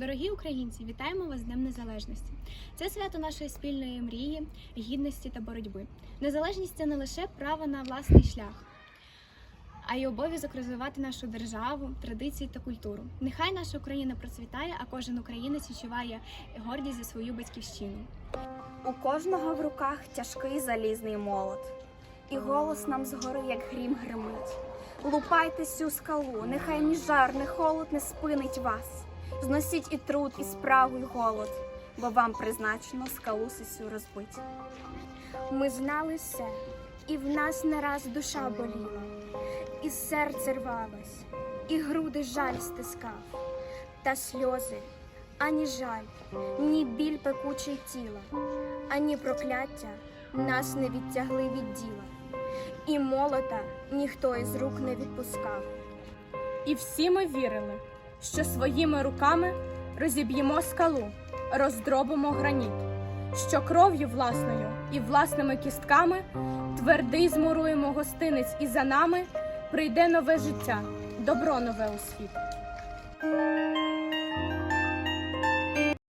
Дорогі українці, вітаємо вас з Днем Незалежності. Це свято нашої спільної мрії, гідності та боротьби. Незалежність це не лише право на власний шлях, а й обов'язок розвивати нашу державу, традиції та культуру. Нехай наша Україна процвітає, а кожен українець відчуває гордість за свою батьківщину. У кожного в руках тяжкий залізний молот, і голос нам згори, як грім гримить. Лупайте цю скалу, нехай ні жар, ні холод не спинить вас. Зносіть і труд, і спрагу, і голод, бо вам призначено скалу сисю розбить. Ми знали все, і в нас не раз душа боліла, і серце рвалось, і груди жаль стискав, та сльози, ані жаль, ні біль пекучий тіла, ані прокляття нас не відтягли від діла, і молота ніхто із рук не відпускав. І всі ми вірили, що своїми руками розіб'ємо скалу, роздробимо граніт, що кров'ю власною і власними кістками твердий змуруємо гостинець, і за нами прийде нове життя, добро нове у світ.